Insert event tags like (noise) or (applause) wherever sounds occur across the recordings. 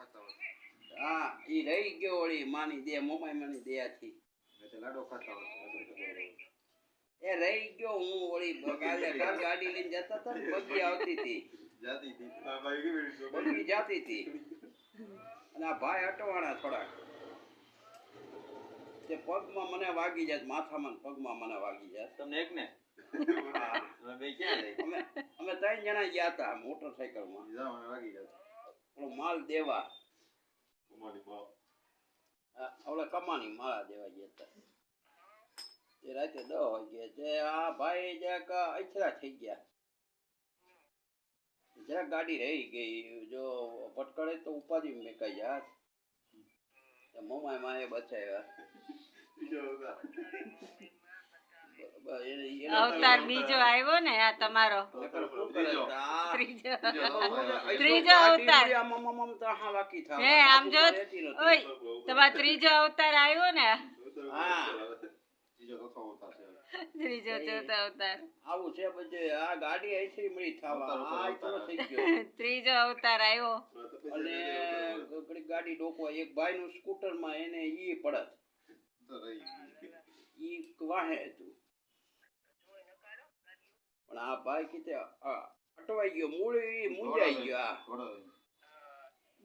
ખાતા હોય હા ઈ રહી ગયો વળી માની દે મોમાઈ માની દયાથી એટલે લાડો ખાતા હોય લાડો ખાતા હોય. એ રહી ગયો હું વળી કાલે કાલ ગાડી લઈને જતા હતા ને બગી આવતી હતી. જાતી હતી. આ ભાઈ કેવી રીતે બગી જાતી હતી. અને આ ભાઈ અટવાણા થોડાક. તે પગમાં મને વાગી જાય માથામાં ને પગમાં મને વાગી જાય. તમને એક ને? (laughs) અમે ત્રણ જણા ગયા હતા મોટરસાયકલમાં. માં વાગી પેલો માલ દેવા. કમાની કમાણી ઓલા માળા દેવા ગયા હતા. તે રાતે દસ વાગે તે આ ભાઈ જરાક અછરા થઈ ગયા. જરાક ગાડી રહી ગઈ. જો પટકડે તો ઉપાધિ મેકાઈ જાય મમ્મા માએ બચાવ્યા. અવતાર બીજો આવ્યો ને, આ તમારો. ત્રીજો અવતાર. આમ જો તમારો ત્રીજો અવતાર આવ્યો ને. ત્રીજો અવતાર. આવું છે પછી આ ગાડી ಐસરી મળી થવા ત્રીજો અવતાર આવ્યો. અને ગાડી ડોકવા, એક ભાઈ નું સ્કૂટરમાં એને ઈ પડત. ઈ વાહે હતું. પણ આ ભાઈ કીતે અટવાઈ ગયો મૂળ ઈ ગયો આ.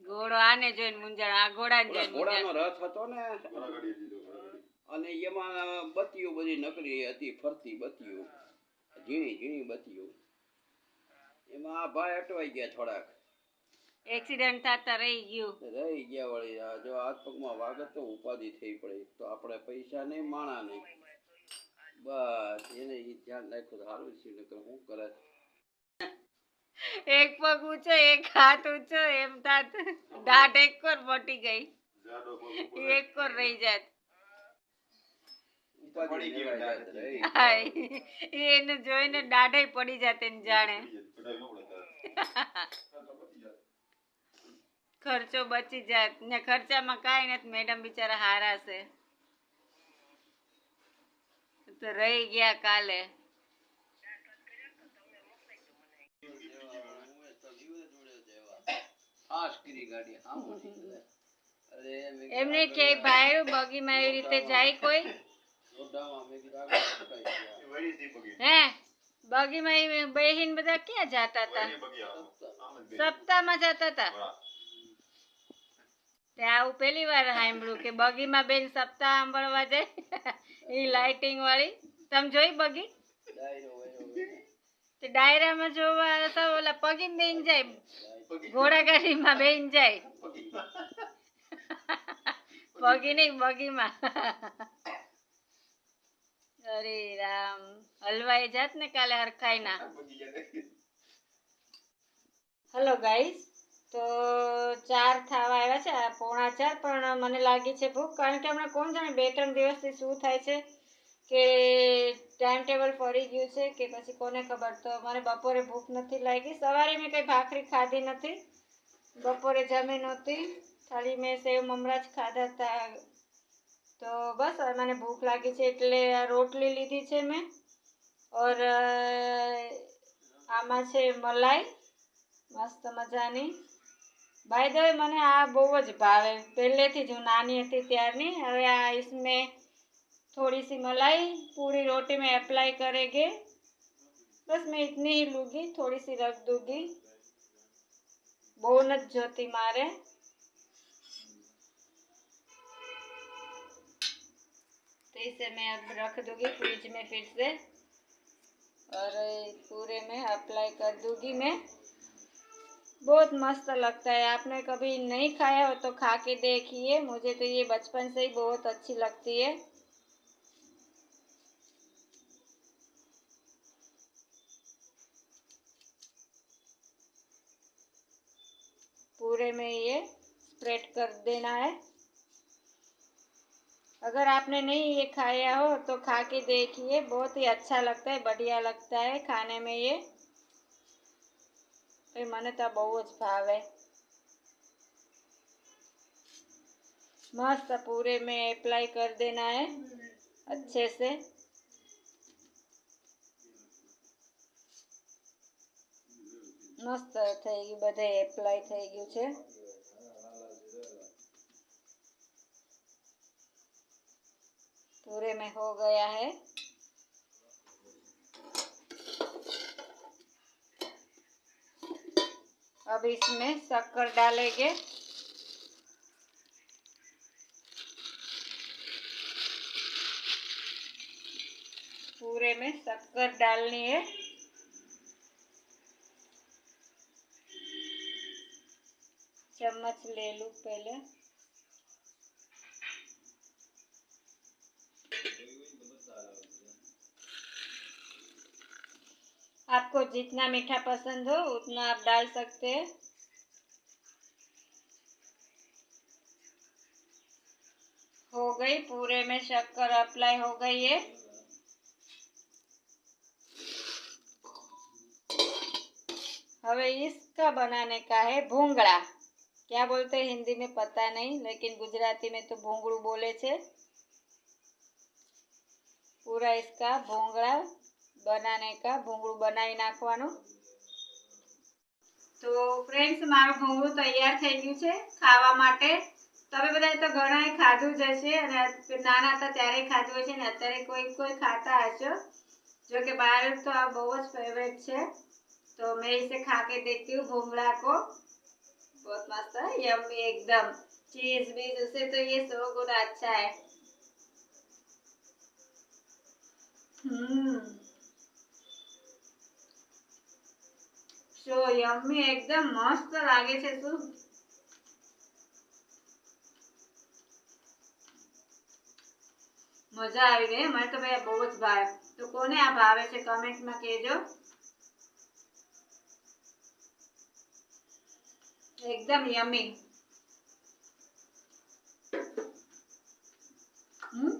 ઘોડો આને જોઈને મુંજાણ આ ઘોડાને જોઈને ઘોડાનો રથ હતો ને? અને એમાં બતીઓ બધી નકરી હતી ફરતી બતીઓ ઝીણી ઝીણી બતીઓ એમાં આ ભાઈ અટવાઈ ગયા થોડાક. એક્સિડન્ટ થતા રહી ગયું. રહી ગયા વળી આ જો હાથ પગમાં વાગત તો ઉપાધિ થઈ પડે તો આપણે પૈસા નહીં માણા નહીં. બસ એને ઈ ધ્યાન રાખ્યું તો સારું છે નકર શું કરે? એક પગ ઊંચો એક હાથ ઊંચો એમ થાત. દાઢ એક કોર મોટી ગઈ. એક કોર રહી જાત. એને જોઈને દાઢે પડી જાત એને જાણે. ખર્ચો બચી જાત. ને ખર્ચામાં કાંઈ નથી મેડમ બિચારા હારા છે. તો રહી ગયા કાલે ખાસ કરી ગાડી હા મોટી કરે. અરે મેં કીધું એમને આગળ કે ભાઈ બગીમાં એવી રીતે જાય કોઈ રોડામાં મેં કીધું આગળ ફસાઈ ગયા. વળી થી પગે હે બગીમાં એ બહેન બધા ક્યાં જાતા હતા વળી પગે આવો આમ જ બે સપ્તાહમાં જતા હતા વાહ. તે આવું પહેલી વાર સાંભળ્યું કે બગીમાં બેન સપ્તાહ સાંભળવા જાય. એ લાઇટિંગ વાળી. તમે જોઈ બગી. તે ડાયરામાં જોવા તો ઓલા પગી બેન જાય. ઘોડાગાડીમાં ઘોડા બેન જાય. પગી નહીં બગીમાં. અરે રામ. હલવાઈ જાત ને કાલે હરખાઈ ના હેલો ગાઈસ તો ચાર થવા આવ્યા છે પોણા ચાર, પણ મને લાગી છે ભૂખ, કારણ કે હમણાં કોણ જાણે બે ત્રણ દિવસથી શું થાય છે કે ટાઈમ ટેબલ ફરી ગયું છે કે પછી કોને ખબર. તો મને બપોરે ભૂખ નથી લાગી. સવારે મેં કંઈ ભાખરી ખાધી નથી, બપોરે જમી નહોતી. ખાલી મેં સેવ મમરા જ ખાધા હતા. તો બસ મને ભૂખ લાગી છે એટલે આ રોટલી લીધી છે મેં. ઓર, આમાં છે મલાઈ, મસ્ત મજાની. બાય ધ વે મને આ બહુ જ ભાવે પહેલેથી જ હું નાની હતી ત્યારની હવે આ इसमें थोड़ी सी मलाई पूरी रोटी में अप्लाई करेंगे बस मैं इतनी ही लूँगी थोड़ी सी रख दूँगी બહુ નથી જોતી મારે तो इसे मैं अब रख दूँगी फ्रिज में फिर से और पूरे में अप्लाई कर दूँगी मैं बहुत मस्त लगता है। आपने कभी नहीं खाया हो तो खा के देखिए। मुझे तो ये बचपन से ही बहुत अच्छी लगती है। पूरे में ये स्प्रेड कर देना है। अगर आपने नहीं ये खाया हो तो खा के देखिए। बहुत ही अच्छा लगता है, बढ़िया लगता है खाने में ये। मैंने तो बहुत भाव मस्त पूरे में अप्लाई कर देना है अच्छे से मस्त थी बधे एप्लाय थी गयु पूरे में हो गया है अब इसमें शक्कर डालेंगे। पूरे में शक्कर डालनी है। चम्मच ले लूँ पहले। आपको जितना मीठा पसंद हो, उतना आप डाल सकते हैं। हो गई, पूरे में शक्कर अप्लाई हो गई है। हमें इसका बनाने का है भूंगड़ा। क्या बोलते हैं, हिंदी में पता नहीं, लेकिन गुजराती में तो भूंगड़ू बोले थे। पूरा इसका भूंगड़ा બનાને કા ભૂંગળું બનાવી નાખવાનું તો ફ્રેન્ડ્સ મારું ભૂંગળું તૈયાર થઈ ગયું છે ખાવા માટે તમે બધાએ તો ઘણાએ ખાધું જ હશે અને નાના હતા ત્યારે ખાધું હશે ને અત્યારે કોઈ કોઈ ખાતા હશો जो कि बाहर तो आप बहुत फेवरेट है तो मैं इसे खा के देखती हूँ भूंगड़ा को बहुत मस्त है यम्मी एकदम चीज बीज उससे तो ये सौ गुना अच्छा है हम्म so yummy એકદમ મસ્ત લાગે છે શું મજા આવી ગઈ મને તો ભાઈ બહુ જ ભાવે તો કોને આ ભાવે છે કમેન્ટમાં કહેજો એકદમ યમી હમ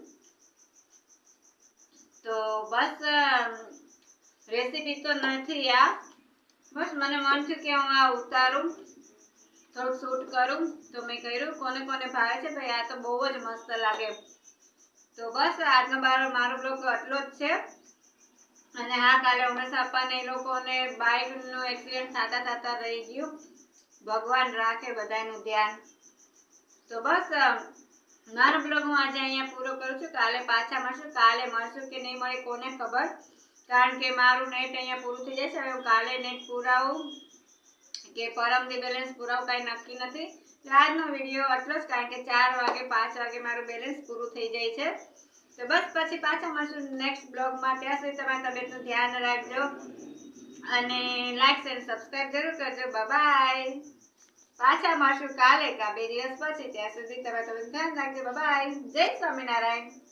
તો બસ રેસીપી તો નથી આ બસ, મને મન થયું કે હું આ ઉતારું, થોડું શૂટ કરું, તો મેં કર્યું. કોને કોને ભાવે છે, ભાઈ, આ તો બહુ જ મસ્ત લાગે. તો બસ, આજનો બાર મારો બ્લોગ આટલો જ છે. અને હા, કાલે ઉમેશ આપણને એ લોકોને બાઇકનું એક્સિડન્ટ થતા થતા રહી ગયું. ભગવાન રાખે બધાનું ધ્યાન. તો બસ મારો બ્લોગ હું આજે અહીંયા પૂરો કરું છું. કાલે પાછા મળશું. કાલે મળશું કે નહીં મળે, કોને ખબર. કારણ કે મારું નેટ અહીંયા પૂરું થઈ જશે હવે હું કાલે નેટ પુરાવું. કે પરમથી બેલેન્સ પુરાવું, કાંઈ નક્કી નથી. એટલે આજનો વીડિયો આટલો જ, કારણ કે ચાર વાગે, પાંચ વાગે મારું બેલેન્સ પૂરું થઈ જાય છે. તો બસ, પછી પાછા મળશું નેક્સ્ટ બ્લોગમાં ત્યાં સુધી તમારી તબિયતનું ધ્યાન રાખજો અને લાઈક શેર સબસ્ક્રાઈબ જરૂર કરજો. બાય પાછા મળશું કાલે કા બે દિવસ પછી. ત્યાં સુધી તમારે તમે ધ્યાન રાખજો. બાય જય સ્વામિનારાયણ.